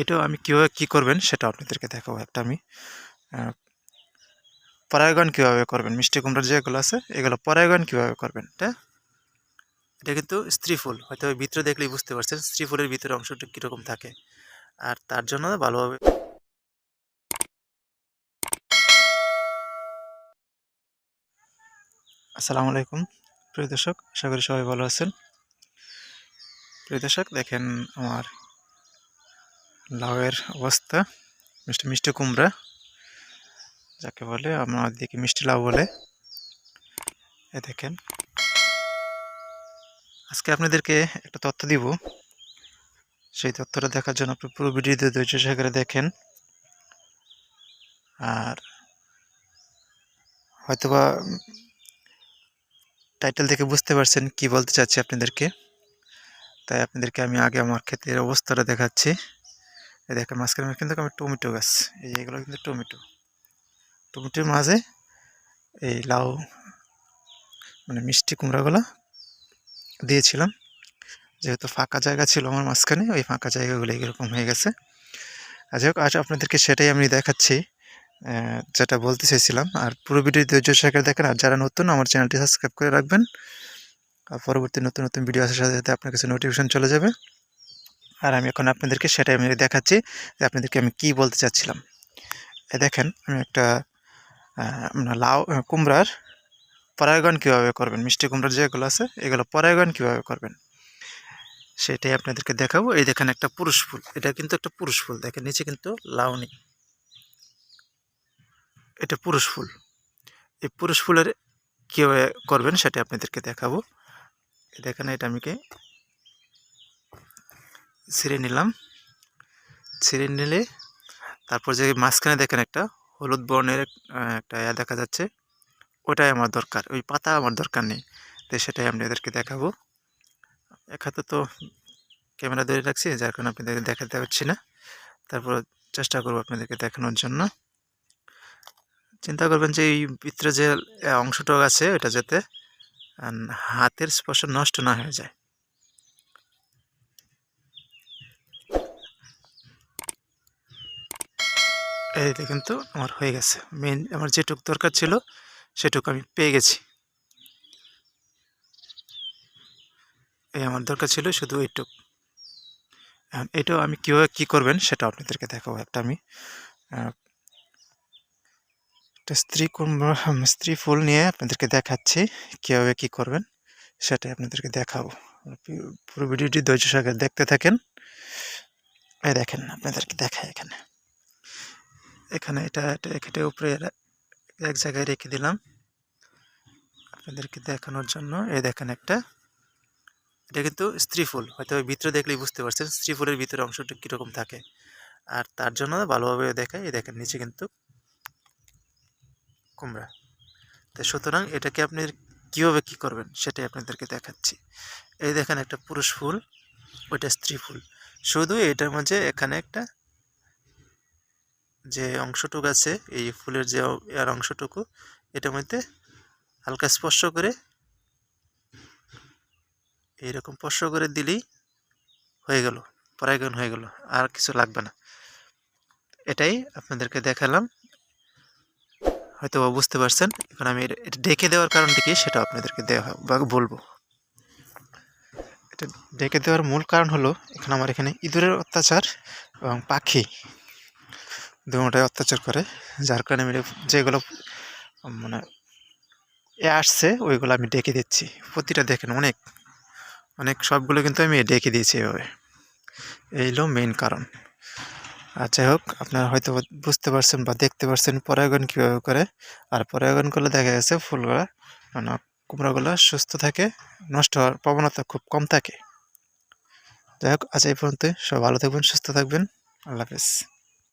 এটাও আমি কীভাবে কী করবেন সেটা আপনাদেরকে দেখাবো একটা আমি। পরাগায়ন কীভাবে করবেন? মিষ্টি কুমড়ার যেগুলো আছে, এগুলো পরাগায়ন কীভাবে করবেন? এটা? এটা কিন্তু স্ত্রী ফুল, হয়তো ভিতরে দেখলেই বুঝতে পারছেন স্ত্রী ফুলের ভিতরে অংশটা কীরকম থাকে। আর তার জন্য ভালোভাবে আসসালামু আলাইকুম, প্রিয় দর্শক, আশা করি সবাই ভালো আছেন। প্রিয় দর্শক, দেখেন আমার লাউয়ের অবস্থা। মিষ্টি মিষ্টি কুমড়া, যাকে বলে, আমার দিকে মিষ্টি লাউ বলে। এ দেখেন। আজকে আপনাদেরকে একটা তথ্য দিব। সেই তথ্যটা দেখার জন্য আপনি পুরো ভিডিওতে ধৈর্য সহকারে দেখেন। আর হয়তোবা টাইটেল থেকে বুঝতে পারছেন কি বলতে চাচ্ছি আপনাদেরকে। তাই আপনাদেরকে আমি আগে আমার ক্ষেতের অবস্থাটা দেখাচ্ছি। এই দেখেন মাঝখানে কিন্তু আমি টমেটো গাছ। এই এগুলো কিন্তু টমেটো। টমেটোর মাঝে এই লাউ মানে মিষ্টি কুমড়াগুলো দিয়েছিলাম। যেহেতু ফাঁকা জায়গা ছিল আমার মাঝখানে, ওই ফাঁকা জায়গাগুলো এরকম হয়ে গেছে। আর যাই হোক, আজ আপনাদেরকে সেটাই আমি দেখাচ্ছি যেটা বলতে চাইছিলাম। আর পুরো ভিডিও ধৈর্য সহকারে দেখেন। আর যারা নতুন, আমার চ্যানেলটি সাবস্ক্রাইব করে রাখবেন। আর পরবর্তী নতুন নতুন ভিডিও আসার সাথে সাথে আপনার কাছে নোটিফিকেশন চলে যাবে। আর আমি এখন আপনাদেরকে সেটাই আমি দেখাচ্ছি যে আপনাদেরকে আমি কি বলতে চাচ্ছিলাম। দেখেন, আমি একটা আপনার লাউ কুমড়ার পরাগায়ন কীভাবে করবেন? মিষ্টি কুমড়ার যেগুলো আছে, এগুলো পরাগায়ন কীভাবে করবেন? সেটাই আপনাদেরকে দেখাবো। এই দেখেন একটা পুরুষ ফুল। এটা কিন্তু একটা পুরুষ ফুল। দেখেন, নিচে কিন্তু লাউ নেই। এটা পুরুষ ফুল। এই পুরুষ ফুলের কীভাবে করবেন সেটা আপনাদেরকে দেখাবো। দেখেন, এটা আমি কি ছিঁড়ে নিলাম। ছিঁড়ে নিলে তারপর যে মাঝখানে দেখেন একটা হলুদ বর্ণের একটা ইয়া দেখা যাচ্ছে। ওটাই আমার দরকার, ওই পাতা আমার দরকার নেই। তো সেটাই আপনাদেরকে দেখাবো। এক হাতে তো ক্যামেরা ধরে রাখছি, যার কারণে আপনাদেরকে দেখাতে পারছি না। তারপর চেষ্টা করব আপনাদেরকে দেখানোর জন্য। চিন্তা করবেন যে এই ভিতরে যে অংশটা আছে এটা যাতে হাতের স্পর্শ নষ্ট না হয়ে যায়। এইটা কিন্তু আমার হয়ে গেছে। মেন আমার যেটুক দরকার ছিল, সেটুকু আমি পেয়ে গেছি। এই আমার দরকার ছিল শুধু এইটুক। এখন এটাও আমি কীভাবে কী করবেন সেটা আপনাদেরকে দেখাবো। একটা আমি একটা স্ত্রী স্ত্রী ফুল নিয়ে আপনাদেরকে দেখাচ্ছি কীভাবে কী করবেন সেটাই আপনাদেরকে দেখাবো। পুরো ভিডিওটি ধৈর্য সহকারে দেখতে থাকেন। এই দেখেন, আপনাদেরকে দেখায় এখানে। এখানে এটা এটা উপরে এক জায়গায় রেখে দিলাম। আপনাদেরকে দেখানোর জন্য, এই দেখেন একটা। এটা কিন্তু স্ত্রী ফুল, হয়তো ভিতরে দেখলেই বুঝতে পারছেন স্ত্রী ফুলের ভিতরে অংশটা কীরকম থাকে। আর তার জন্য ভালোভাবে দেখায় এই দেখেন নিচে কিন্তু কুমড়া। তো সুতরাং এটাকে আপনি কীভাবে কী করবেন সেটাই আপনাদেরকে দেখাচ্ছি। এই দেখেন একটা পুরুষ ফুল, ওইটা স্ত্রী ফুল। শুধু এটার মাঝে এখানে একটা যে অংশটুকু আছে, এই ফুলের যে এর অংশটুকু, এটার মধ্যে হালকা স্পর্শ করে এইরকম স্পর্শ করে দিলেই হয়ে গেল, পরাগায়ন হয়ে গেল, আর কিছু লাগবে না। এটাই আপনাদেরকে দেখালাম। হয়তো বুঝতে পারছেন, এখন আমি এটা ডেকে দেওয়ার কারণটা কি সেটা আপনাদেরকে দেওয়া বা বলব। এটা ডেকে দেওয়ার মূল কারণ হলো, এখানে আমার এখানে ইঁদুরের অত্যাচার এবং পাখি। দুটাই অত্যাচার করে, যার কারণে আমি যেগুলো মানে এ আসছে, ওইগুলো আমি ডেকে দিচ্ছি। প্রতিটা দেখেন, অনেক অনেক সবগুলো কিন্তু আমি ডেকে দিয়েছি এভাবে। এই হলো মেইন কারণ। আর যাই হোক, আপনারা হয়তো বুঝতে পারছেন বা দেখতে পারছেন পরাগায়ন কীভাবে করে। আর পরাগায়ন করলে দেখা গেছে ফুলগুলা মানে কুমড়াগুলো সুস্থ থাকে, নষ্ট হওয়ার প্রবণতা খুব কম থাকে। যাই হোক, আজ এই পর্যন্ত সব ভালো থাকবেন, সুস্থ থাকবেন। আল্লাহ হাফেজ।